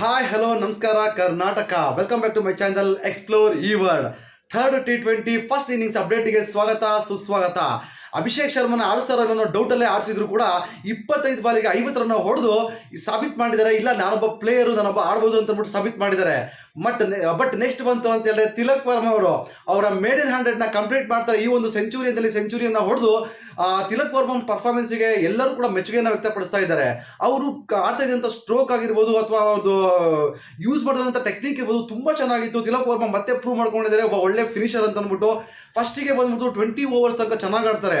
Hi hello ನಮಸ್ಕಾರ, Karnataka. Welcome back to my channel explore ಈ world third T twenty first innings ಅಪ್ಡೇಟಿಗೆ ಸ್ವಾಗತ, ಸುಸ್ವಾಗತ. ಅಭಿಷೇಕ್ ಶರ್ಮನ ಆಡಿಸ್ತಾರೋ ಅನ್ನೋ ಡೌಟಲ್ಲೇ ಆಡಿಸಿದ್ರು ಕೂಡ ಇಪ್ಪತ್ತೈದು ಬಾಲಿಗೆ ಐವತ್ತು ಹೊಡೆದು ಸಾಬೀತ್ ಮಾಡಿದ್ದಾರೆ. ಇಲ್ಲ, ನಾನೊಬ್ಬ ಪ್ಲೇಯರು ನಾನೊಬ್ಬ ಆಡ್ಬೋದು ಅಂತ ಅಂದ್ಬಿಟ್ಟು ಸಾಬೀತ್ ಮಾಡಿದ್ದಾರೆ. ಬಟ್ ಬಟ್ ನೆಕ್ಸ್ಟ್ ಬಂತು ಅಂತ ಹೇಳಿದ್ರೆ ತಿಲಕ್ ವರ್ಮ ಅವರು ಅವರ ಮೇಡನ್ ಹಂಡ್ರೆಡ್ನ ಕಂಪ್ಲೀಟ್ ಮಾಡ್ತಾರೆ. ಈ ಒಂದು ಸೆಂಚುರಿಯಲ್ಲಿ ಸೆಂಚುರಿಯನ್ನು ಹೊಡೆದು ತಿಲಕ್ ವರ್ಮನ್ ಪರ್ಫಾರ್ಮೆನ್ಸ್ಗೆ ಎಲ್ಲರೂ ಕೂಡ ಮೆಚ್ಚುಗೆಯನ್ನು ವ್ಯಕ್ತಪಡಿಸ್ತಾ ಇದ್ದಾರೆ. ಅವರು ಆಡ್ತಾ ಇದ್ದಂಥ ಸ್ಟ್ರೋಕ್ ಆಗಿರ್ಬೋದು ಅಥವಾ ಅವ್ರದ್ದು ಯೂಸ್ ಮಾಡಿದಂಥ ಟೆಕ್ನಿಕ್ ಇರ್ಬೋದು ತುಂಬ ಚೆನ್ನಾಗಿತ್ತು. ತಿಲಕ್ ವರ್ಮ ಮತ್ತೆ ಪ್ರೂವ್ ಮಾಡ್ಕೊಂಡಿದ್ದಾರೆ. ಒಬ್ಬ ಒಳ್ಳೆ ಫಿನಿಷರ್ ಅಂತ ಅಂದ್ಬಿಟ್ಟು ಫಸ್ಟಿಗೆ ಬಂದ್ಬಿಟ್ಟು ಟ್ವೆಂಟಿ ಓವರ್ಸ್ ತನಕ ಚೆನ್ನಾಗಿ ಆಡ್ತಾರೆ.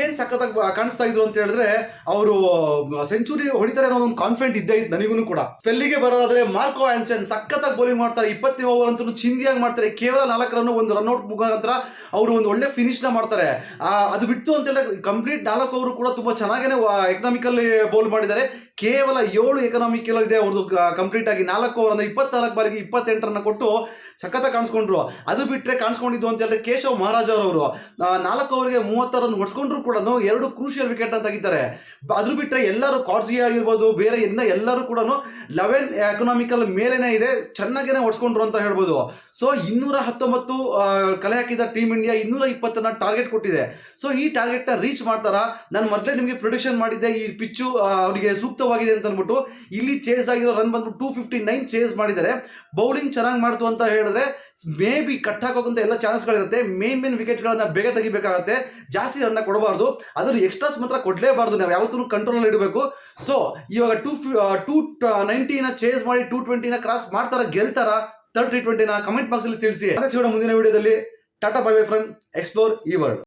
ಏನು ಸಖತ್ತಾಗಿ ಕಾಣಿಸ್ತಾ ಇದ್ರು ಅಂತ ಹೇಳಿದ್ರೆ, ಅವರು ಸೆಂಚುರಿ ಹೊಡಿತಾರೆ ಅನ್ನೋ ಒಂದು ಕಾನ್ಫಿಡೆಂಟ್ ಇದ್ದೇ ಇತ್ತು ನನಗೂ ಕೂಡ. ಸ್ಪೆಲ್ಲಿಗೆ ಬರೋದಾದ್ರೆ ಮಾರ್ಕೋ ಆನ್ಸನ್ ಸಖತ್ತಾಗಿ ಬೌಲಿಂಗ್ ಮಾಡ್ತಾರೆ ಇಪ್ಪತ್ತನೇ ಓವರ್ ಅಂತೂ ಚಿಂದಿಯಾಗಿ ಮಾಡ್ತಾರೆ, ಕೇವಲ ನಾಲ್ಕು ರನ್ ಒಂದು ರನ್ಔಟ್ ಮುಖಾಂತರ ಅವರು ಒಂದು ಒಳ್ಳೆ ಫಿನಿಶ್ನ ಮಾಡ್ತಾರೆ. ಅದು ಬಿಟ್ಟು ಅಂತ ಕಂಪ್ಲೀಟ್ ನಾಲ್ಕು ಓವರ್ ಕೂಡ ತುಂಬ ಚೆನ್ನಾಗೇ ಎಕನಾಮಿಕಲ್ಲಿ ಬೌಲ್ ಮಾಡಿದ್ದಾರೆ. ಕೇವಲ ಏಳು ಎಕನಾಮಿಕಲ್ ಇದೆ ಅವ್ರದ್ದು ಕಂಪ್ಲೀಟ್ ಆಗಿ ನಾಲ್ಕು ಓವರ್ ಅಂದರೆ ಇಪ್ಪತ್ನಾಲ್ಕು ಬಾರಿಗೆ ಇಪ್ಪತ್ತೆಂಟು ರನ್ ಕೊಟ್ಟು ಸಖತ್ತಾಗಿ ಕಾಣಿಸ್ಕೊಂಡ್ರು. ಅದು ಬಿಟ್ಟರೆ ಕಾಣಿಸ್ಕೊಂಡಿದ್ದು ಅಂತ ಹೇಳಿದ್ರೆ ಕೇಶವ್ ಮಹಾರಾಜ್ ಅವರು ನಾಲ್ಕು ಓವರ್ಗೆ ಮೂವತ್ತಾರು ರನ್ ಹೊಡ್ಸ್ಕೊಂಡ್ರು ಕೂಡ ಎರಡು ಕ್ರೂಷಿಯಲ್ ವಿಕೆಟ್ ಅಂತ ತೆಗಿತಾರೆ. ಅದ್ರ ಬಿಟ್ಟರೆ ಎಲ್ಲರೂ ಕಾರ್ಸಿ ಆಗಿರ್ಬೋದು, ಬೇರೆ ಎನ್ನ ಎಲ್ಲರೂ ಕೂಡ ಲೆವೆನ್ ಎಕನಾಮಿಕಲ್ ಮೇಲೇನೆ ಇದೆ, ಚೆನ್ನಾಗೇನೆ ಹೊಡ್ಸ್ಕೊಂಡ್ರು ಅಂತ ಹೇಳ್ಬೋದು. ಸೊ ಇನ್ನೂರ ಹತ್ತೊಂಬತ್ತು ಕಲೆ ಹಾಕಿದ ಟೀಮ್ ಇಂಡಿಯಾ ಇನ್ನೂರ ಇಪ್ಪತ್ತನ್ನ ಟಾರ್ಗೆಟ್ ಕೊಟ್ಟಿದೆ. ಸೊ ಈ ಟಾರ್ಗೆಟ್ನ ರೀಚ್ ಮಾಡ್ತಾರಾ. ನಾನು ಮೊದಲೇ ನಿಮಗೆ ಪ್ರೊಡಿಕ್ಷನ್ ಮಾಡಿದ್ದೆ, ಈ ಪಿಚ್ಚು ಅವರಿಗೆ ಸೂಕ್ತವಾಗಿದೆ ಅಂತ ಅಂದ್ಬಿಟ್ಟು ಇಲ್ಲಿ ಚೇಸ್ ಆಗಿರೋ ರನ್ ಬಂದ್ಬಿಟ್ಟು ಟೂ ಫಿಫ್ಟಿ ನೈನ್ ಚೇಸ್ ಮಾಡಿದ್ದಾರೆ. ಬೌಲಿಂಗ್ ಚೆನ್ನಾಗಿ ಮಾಡ್ತು ಅಂತ ಹೇಳಿದ್ರೆ ಮೇ ಬಿ ಕಟ್ ಹಾಕೋಕ್ಕಂತ ಎಲ್ಲ ಚಾನ್ಸ್ಗಳಿರುತ್ತೆ ಮೇನ್ ಮೇನ್ ವಿಕೆಟ್ಗಳನ್ನ ಬೇಗ ತೆಗಿಬೇಕಾಗತ್ತೆ. ಜಾಸ್ತಿ ರನ್ನ ಕೊಡಬಾರ್ದು. ಅದ್ರ ಎಕ್ಸ್ಟ್ರಾಸ್ ಮಾತ್ರ ಕೊಡಲೇಬಾರ್ದು, ನಾವು ಯಾವತ್ತೂ ಕಂಟ್ರೋಲ್ ಇಡಬೇಕು. ಸೊ ಇವಾಗ ಟೂ ಟೂ ನೈಂಟಿನ ಚೇಸ್ ಮಾಡಿ ಟೂ ಟ್ವೆಂಟಿನ ಕ್ರಾಸ್ ಮಾಡ್ತಾರ, ಗೆಲ್ತಾರ? ತರ್ಡ್ ಟಿ ಟ್ವೆಂಟಿನ ಕಮೆಂಟ್ ಬಾಕ್ಸಲ್ಲಿ ತಿಳಿಸಿ. ಅದೇ ಸಿಗೋಣ ಮುಂದಿನ ವಿಡಿಯೋದಲ್ಲಿ tata bye bye from explore ಈ ವರ್ಲ್ಡ್